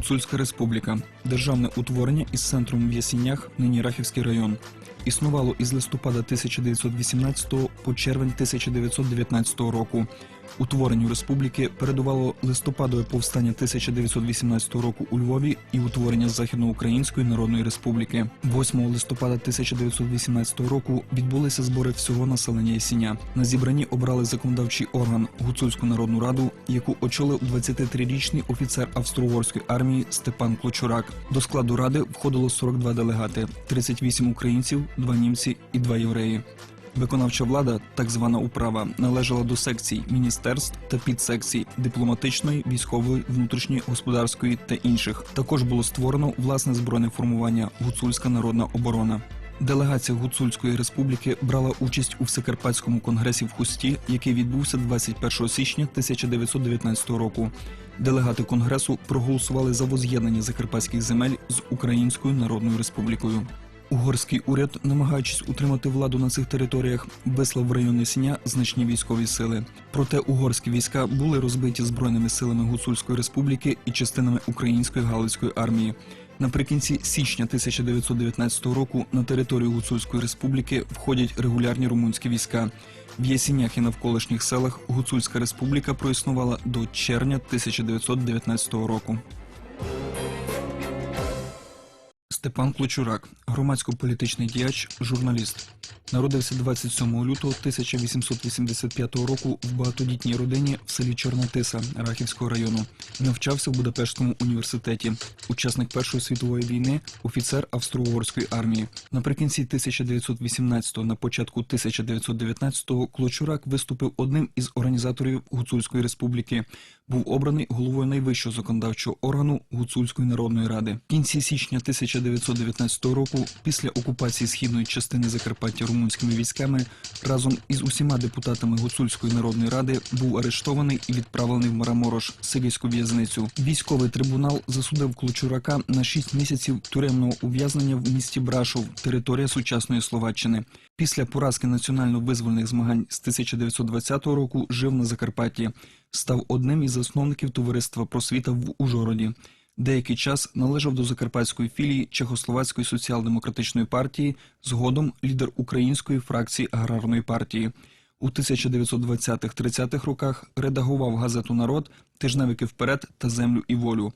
Гуцульська республіка державне утворення із центром в Ясінях, нині Рахівський район. Існувало із листопада 1918 по червень 1919 року. Утворенню республіки передувало листопадове повстання 1918 року у Львові і утворення Західноукраїнської Народної Республіки. 8 листопада 1918 року відбулися збори всього населення Ясіня. На зібранні обрали законодавчий орган Гуцульську народну раду, яку очолив 23-річний офіцер австро-угорської армії Степан Клочурак. До складу ради входило 42 делегати: 38 українців, 2 німці і 2 євреї. Виконавча влада, так звана управа, належала до секцій міністерств та підсекцій дипломатичної, військової, внутрішньої, господарської та інших. Також було створено власне збройне формування Гуцульська народна оборона. Делегація Гуцульської республіки брала участь у Всекарпатському конгресі в Хусті, який відбувся 21 січня 1919 року. Делегати конгресу проголосували за воз'єднання закарпатських земель з Українською Народною Республікою. Угорський уряд, намагаючись утримати владу на цих територіях, вислав в район Ясіня значні військові сили. Проте угорські війська були розбиті збройними силами Гуцульської республіки і частинами української галицької армії. Наприкінці січня 1919 року на територію Гуцульської республіки входять регулярні румунські війська. В Ясінях і навколишніх селах Гуцульська республіка проіснувала до червня 1919 року. Степан Клочурак, громадсько-політичний діяч, журналіст. Народився 27 лютого 1885 року в багатодітній родині в селі Чорнотиса Рахівського району. Навчався в Будапештському університеті. Учасник Першої світової війни, офіцер Австро-Угорської армії. Наприкінці 1918-го, на початку 1919-го Клочурак виступив одним із організаторів Гуцульської республіки. Був обраний головою найвищого законодавчого органу Гуцульської народної ради. В кінці січня 1919 року, після окупації східної частини Закарпаття румунськими військами, разом із усіма депутатами Гуцульської народної ради був арештований і відправлений в Мараморош, сирійську в'язницю. Військовий трибунал засудив Клочурака на 6 місяців тюремного ув'язнення в місті Брашов, територія сучасної Словаччини. Після поразки національно-визвольних змагань з 1920 року жив на Закарпатті. Став одним із засновників товариства просвіта в Ужгороді. Деякий час належав до закарпатської філії Чехословацької соціал-демократичної партії, згодом лідер української фракції аграрної партії. У 1920-30-х роках редагував газету Народ, тижневики вперед та землю і волю.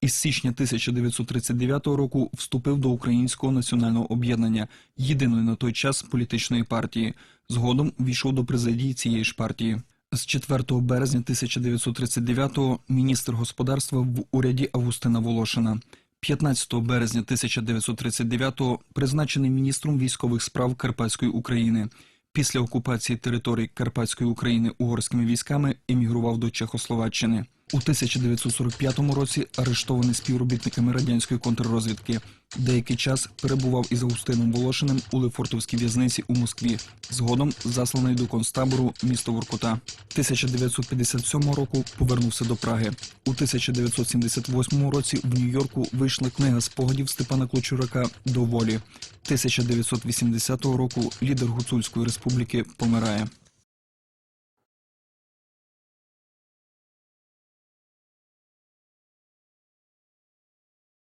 Із січня 1939 року вступив до Українського національного об'єднання, єдиної на той час політичної партії. Згодом війшов до президії цієї ж партії. З 4 березня 1939-го міністр господарства в уряді Августина Волошина. 15 березня 1939-го призначений міністром військових справ Карпатської України. Після окупації територій Карпатської України угорськими військами емігрував до Чехословаччини. У 1945 році арештований співробітниками радянської контррозвідки. Деякий час перебував із Августином Волошиним у Лефортовській в'язниці у Москві. Згодом засланий до концтабору місто Воркута. 1957 року повернувся до Праги. У 1978 році в Нью-Йорку вийшла книга спогадів Степана Клочурака до волі. 1980 року лідер Гуцульської республіки помирає.